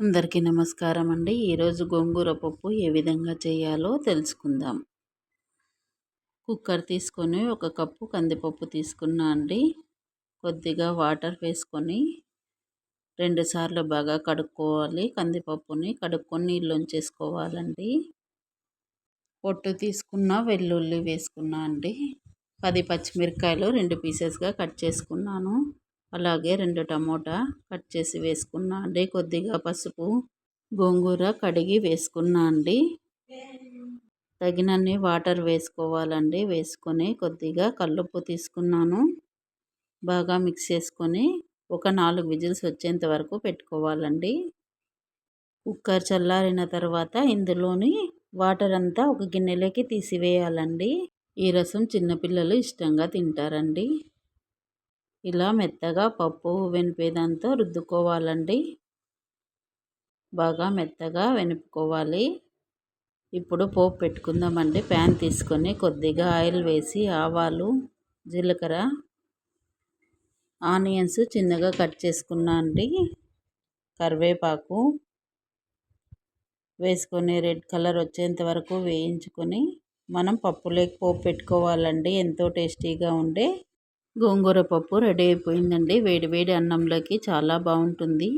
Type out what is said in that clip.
అందరికీ నమస్కారం అండి. ఈరోజు గోంగూర పప్పు ఏ విధంగా చేయాలో తెలుసుకుందాం. కుక్కర్ తీసుకొని ఒక కప్పు కందిపప్పు తీసుకున్నా అండి. కొద్దిగా వాటర్ వేసుకొని రెండుసార్లు బాగా కడుక్కోవాలి. కందిపప్పుని కడుక్కొని నీళ్ళు ఉంచేసుకోవాలండి. పొట్టు తీసుకున్న వెల్లుల్లి వేసుకున్నా అండి. పది పచ్చిమిరకాయలు రెండు పీసెస్గా కట్ చేసుకున్నాను. అలాగే రెండు టమోటా కట్ చేసి వేసుకున్నా అండి. కొద్దిగా పసుపు గోంగూర కడిగి వేసుకున్నా అండి. తగినన్ని వాటర్ వేసుకోవాలండి. వేసుకొని కొద్దిగా కల్లుప్పు తీసుకున్నాను. బాగా మిక్స్ చేసుకొని ఒక నాలుగు విజిల్స్ వచ్చేంత వరకు పెట్టుకోవాలండి. కుక్కర్ చల్లారిన తర్వాత ఇందులోని వాటర్ అంతా ఒక గిన్నెలోకి తీసివేయాలండి. ఈ రసం చిన్నపిల్లలు ఇష్టంగా తింటారండి. ఇలా మెత్తగా పప్పు వెనిపేదాంతో రుద్దుకోవాలండి. బాగా మెత్తగా వెనుపుకోవాలి. ఇప్పుడు పోపు పెట్టుకుందామండి. ప్యాన్ తీసుకొని కొద్దిగా ఆయిల్ వేసి ఆవాలు జీలకర్ర ఆనియన్స్ చిన్నగా కట్ చేసుకున్నా అండి. కరివేపాకు వేసుకొని రెడ్ కలర్ వచ్చేంత వరకు వేయించుకొని మనం పప్పులోకి పోపు పెట్టుకోవాలండి. ఎంతో టేస్టీగా ఉండే గోంగూర పప్పు రెడీ అయిపోయిందండి. వేడి వేడి అన్నంలోకి చాలా బాగుంటుంది.